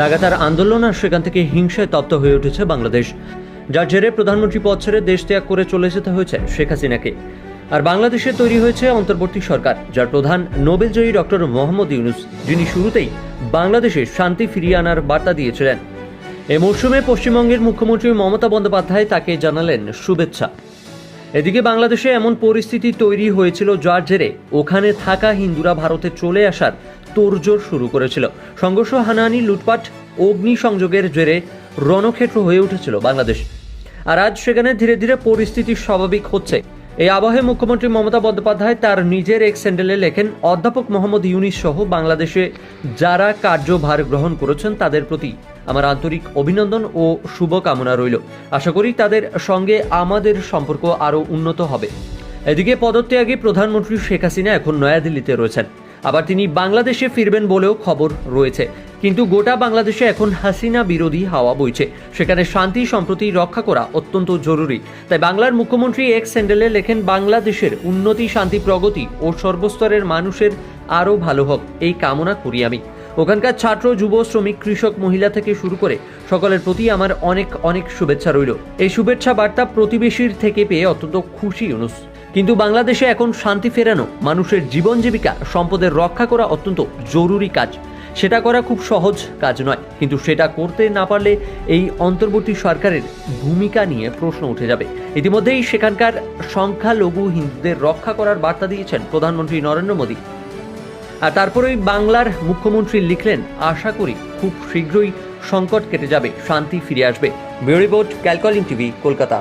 লাগাতার আন্দোলন আর সেখান থেকে হিংসায় তপ্ত হয়ে উঠেছে বাংলাদেশ। যার জেরে প্রধানমন্ত্রী পদ ছেড়ে দেশ ত্যাগ করে চলে যেতে হয়েছে শেখ হাসিনাকে। আর বাংলাদেশে তৈরি হয়েছে অন্তর্বর্তী সরকার, যার প্রধান নোবেলজয়ী ডক্টর মোহাম্মদ ইউনুস, যিনি শুরুতেই বাংলাদেশে শান্তি ফিরিয়ে আনার বার্তা দিয়েছিলেন। এ মরশুমে পশ্চিমবঙ্গের মুখ্যমন্ত্রী মমতা বন্দ্যোপাধ্যায় তাকে জানালেন শুভেচ্ছা। এদিকে বাংলাদেশে এমন পরিস্থিতি তৈরি হয়েছিল যার জেরে ওখানে থাকা হিন্দুরা ভারতে চলে আসার তোড়জোড় শুরু করেছিল। সংঘর্ষ হানাহানি, লুটপাট, অগ্নিসংযোগের জেরে রণক্ষেত্র হয়ে উঠেছিল বাংলাদেশ। আর আজ সেখানে ধীরে ধীরে পরিস্থিতি স্বাভাবিক হচ্ছে। এই আবহে মুখ্যমন্ত্রী মমতা বন্দ্যোপাধ্যায় তার নিজের এক স্যান্ডেলে লেখেন, অধ্যাপক মোহাম্মদ ইউনিস সহ বাংলাদেশে যারা কার্যভার গ্রহণ করেছেন তাদের প্রতি আমার আন্তরিক অভিনন্দন ও শুভকামনা রইল। আশা করি তাদের সঙ্গে আমাদের সম্পর্ক আরও উন্নত হবে। এদিকে পদত্যাগে প্রধানমন্ত্রী শেখ হাসিনা এখন নয়াদিল্লিতে রয়েছেন। আবার তিনি বাংলাদেশে ফিরবেন বলেও খবর রয়েছে। কিন্তু গোটা বাংলাদেশে এখন হাসিনা বিরোধী হাওয়া বইছে। সেখানে শান্তি সম্প্রতি রক্ষা করা অত্যন্ত জরুরি। তাই বাংলার মুখ্যমন্ত্রী এক স্যান্ডেলে লেখেন, বাংলাদেশের উন্নতি, শান্তি, প্রগতি ও সর্বস্তরের মানুষের আরও ভালো হোক, এই কামনা করি আমি। ওখানকার ছাত্র, যুব, শ্রমিক, কৃষক, মহিলা থেকে শুরু করে সকলের প্রতি আমার অনেক অনেক শুভেচ্ছা রইল। এই শুভেচ্ছা বার্তা প্রতিবেশীর থেকে পেয়ে অত্যন্ত খুশি ইউনুস। কিন্তু বাংলাদেশে এখন শান্তি ফেরানো, মানুষের জীবন জীবিকা, সম্পদের রক্ষা করা অত্যন্ত জরুরি কাজ। সেটা করা খুব সহজ কাজ নয়, কিন্তু সেটা করতে না পারলে এই অন্তর্বর্তী সরকারের ভূমিকা নিয়ে প্রশ্ন উঠে যাবে। ইতিমধ্যেই সেখানকার সংখ্যালঘু হিন্দুদের রক্ষা করার বার্তা দিয়েছেন প্রধানমন্ত্রী নরেন্দ্র মোদী। আর তারপরেই বাংলার মুখ্যমন্ত্রী লিখলেন, আশা করি খুব শীঘ্রই সংকট কেটে যাবে, শান্তি ফিরে আসবে। ব্যুরো ক্যালকলিং টিভি, কলকাতা।